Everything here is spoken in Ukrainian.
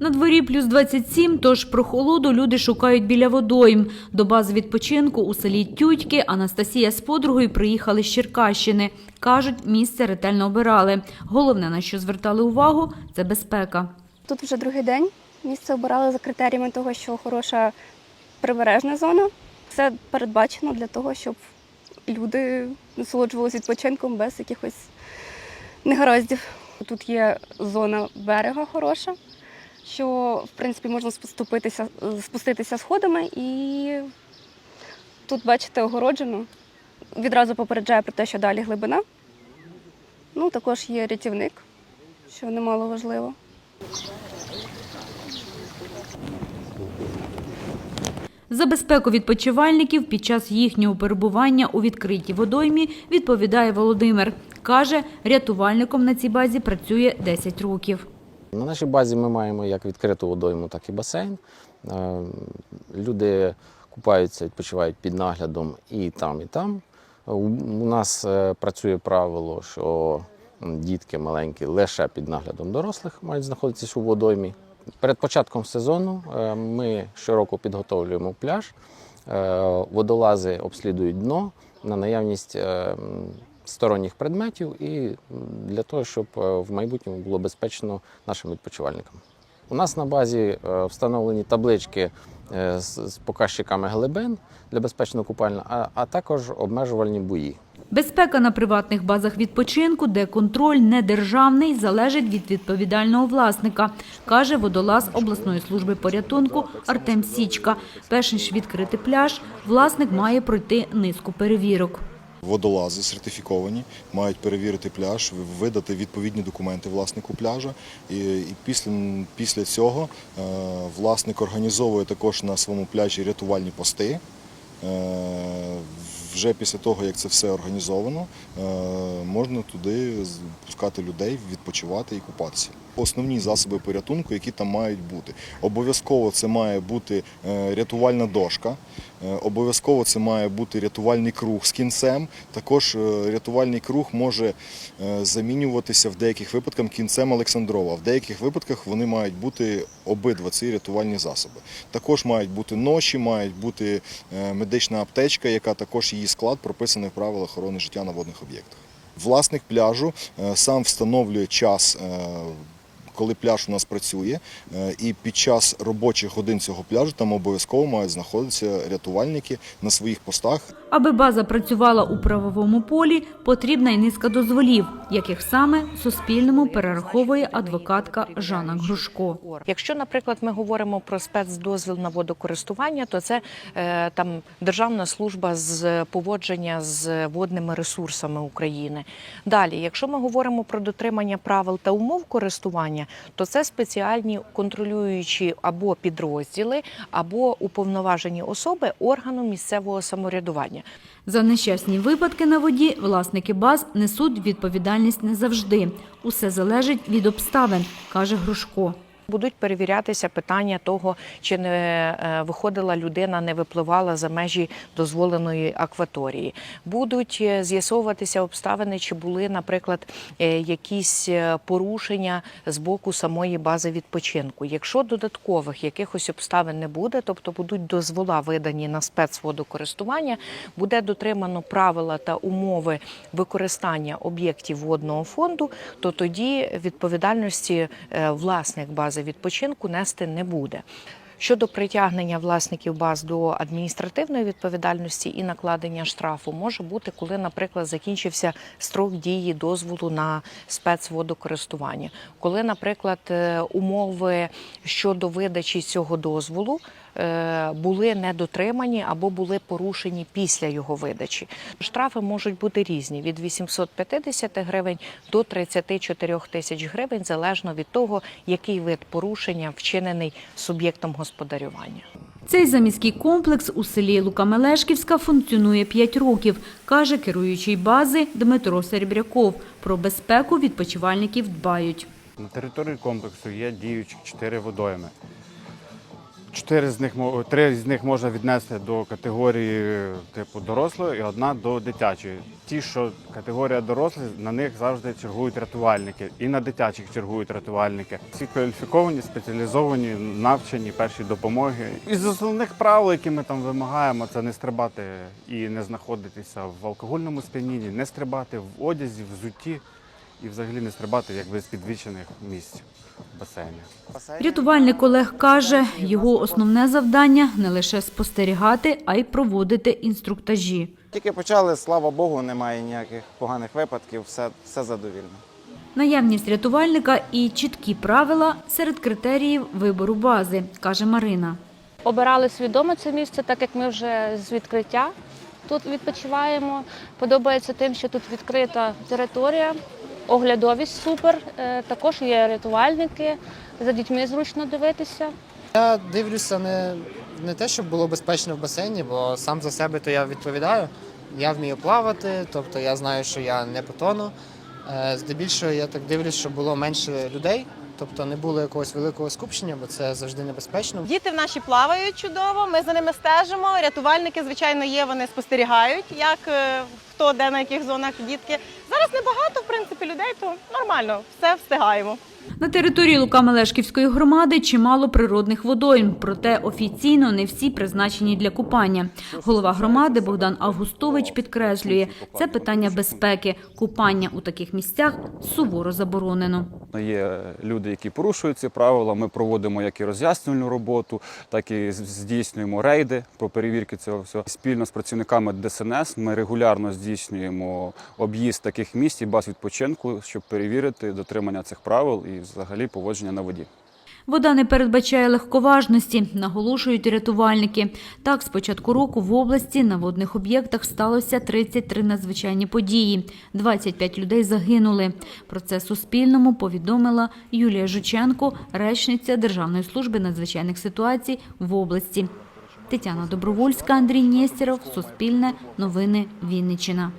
На дворі плюс 27, тож прохолоду люди шукають біля водойм. До бази відпочинку у селі Тютьки Анастасія з подругою приїхали з Черкащини. Кажуть, місце ретельно обирали. Головне, на що звертали увагу, це безпека. Тут вже другий день. Місце обирали за критеріями того, що хороша прибережна зона. Все передбачено для того, щоб люди насолоджувалися відпочинком без якихось негараздів. Тут є зона берега хороша, що в принципі можна спуститися, спуститися сходами і тут, бачите, огороджено. Відразу попереджає про те, що далі глибина. Ну, також є рятівник, що немало важливо. За безпеку відпочивальників під час їхнього перебування у відкритій водоймі відповідає Володимир. Каже, рятувальником на цій базі працює 10 років. На нашій базі ми маємо як відкриту водойму, так і басейн. Е, Люди купаються, відпочивають під наглядом і там, і там. У нас е, працює правило, що дітки маленькі лише під наглядом дорослих мають знаходитися у водоймі. Перед початком сезону е, ми щороку підготовлюємо пляж. Водолази обслідують дно на наявність сторонніх предметів і для того, щоб е, в майбутньому було безпечно нашим відпочивальникам. У нас на базі е, встановлені таблички е, з показчиками глибин для безпечного купальня, а також обмежувальні бої. Безпека на приватних базах відпочинку, де контроль не державний, залежить від відповідального власника, каже водолаз обласної служби порятунку Артем Січка. Перш ніж відкрити пляж, власник має пройти низку перевірок. Водолази сертифіковані, мають перевірити пляж, видати відповідні документи власнику пляжа. І, і після, після цього е, власник організовує також на своєму пляжі рятувальні пости. Е, вже після того, як це все організовано, е, можна туди пускати людей, відпочивати і купатися. Основні засоби порятунку, які там мають бути. Обов'язково це має бути е, рятувальна дошка, е, обов'язково це має бути рятувальний круг з кінцем. Також е, рятувальний круг може замінюватися в деяких випадках кінцем Олександрова. В деяких випадках вони мають бути обидва ці рятувальні засоби. Також мають бути ноші, мають бути медична аптечка, яка також її склад прописаний в правилах охорони життя на водних об'єктах. Власник пляжу сам встановлює час. Коли пляж у нас працює, е, і під час робочих годин цього пляжу там обов'язково мають знаходитися рятувальники на своїх постах. Аби база працювала у правовому полі, потрібна й низка дозволів, яких саме Суспільному перераховує адвокатка Жанна Грушко. Якщо, наприклад, ми говоримо про спецдозвіл на водокористування, то це е, там Державна служба з поводження з водними ресурсами України. Далі, якщо ми говоримо про дотримання правил та умов користування, то це спеціальні контролюючі або підрозділи, або уповноважені особи органу місцевого самоврядування. За нещасні випадки на воді власники баз несуть відповідальність не завжди. Усе залежить від обставин, каже Грушко. Будуть перевірятися питання того, чи не е, виходила людина, не випливала за межі дозволеної акваторії. Будуть е, з'ясовуватися обставини, чи були, наприклад, е, якісь порушення з боку самої бази відпочинку. Якщо додаткових якихось обставин не буде, тобто будуть дозвола видані на спецводокористування, буде дотримано правила та умови використання об'єктів водного фонду, то тоді відповідальності е, власник бази відпочинку нести не буде. Щодо притягнення власників баз до адміністративної відповідальності і накладення штрафу може бути, коли, наприклад, закінчився строк дії дозволу на спецводокористування, коли, наприклад, е, умови щодо видачі цього дозволу були недотримані або були порушені після його видачі. Штрафи можуть бути різні від 850 гривень до 34 тисяч гривень, залежно від того, який вид порушення вчинений суб'єктом господарювання. Цей заміський комплекс у селі Лукамелешківська функціонує 5 років, каже керуючий бази Дмитро Серебряков. Про безпеку відпочивальників дбають. На території комплексу є діючі чотири водойми. Чотири з них три з них можна віднести до категорії типу дорослої, і одна до дитячої. Ті, що категорія дорослих, на них завжди чергують рятувальники, і на дитячих чергують рятувальники. Всі кваліфіковані, спеціалізовані, навчені перші допомоги. Із основних правил, які ми там вимагаємо, це не стрибати і не знаходитися в алкогольному сп'янінні, не стрибати в одязі, взутті і взагалі не стрибати як без підвищених місць в басейні. Рятувальник Олег каже, його основне завдання не лише спостерігати, а й проводити інструктажі. Тільки почали, слава Богу, немає ніяких поганих випадків, все, все задовільно. Наявність рятувальника і чіткі правила серед критеріїв вибору бази, каже Марина. Обирали свідомо це місце, так як ми вже з відкриття тут відпочиваємо. Подобається тим, що тут відкрита територія, оглядовість супер. Е, Також є рятувальники, за дітьми зручно дивитися. Я дивлюся не, не те, щоб було безпечно в басейні, бо сам за себе то я відповідаю. Я вмію плавати, тобто я знаю, що я не потону. Е, Здебільшого я так дивлюсь, щоб було менше людей, тобто не було якогось великого скупчення, бо це завжди небезпечно. Діти в наші плавають чудово. Ми за ними стежимо. Рятувальники, звичайно, є. Вони спостерігають, як е, хто де на яких зонах дітки. Зараз небагато, в принципі, людей, то нормально, все встигаємо. На території Лука-Мелешківської громади чимало природних водойм, проте офіційно не всі призначені для купання. Голова громади Богдан Августович підкреслює, це питання безпеки. Купання у таких місцях суворо заборонено. Є люди, які порушують ці правила. Ми проводимо як і роз'яснювальну роботу, так і здійснюємо рейди по перевірки цього всього. Спільно з працівниками ДСНС ми регулярно здійснюємо об'їзд таких місць і баз відпочинку, щоб перевірити дотримання цих правил взагалі поводження на воді. Вода не передбачає легковажності, наголошують рятувальники. Так, з початку року в області на водних об'єктах сталося 33 надзвичайні події. 25 людей загинули. Про це Суспільному повідомила Юлія Жученко, речниця Державної служби надзвичайних ситуацій в області. Тетяна Добровольська, Андрій Нєстєров, Суспільне, Новини Вінниччина.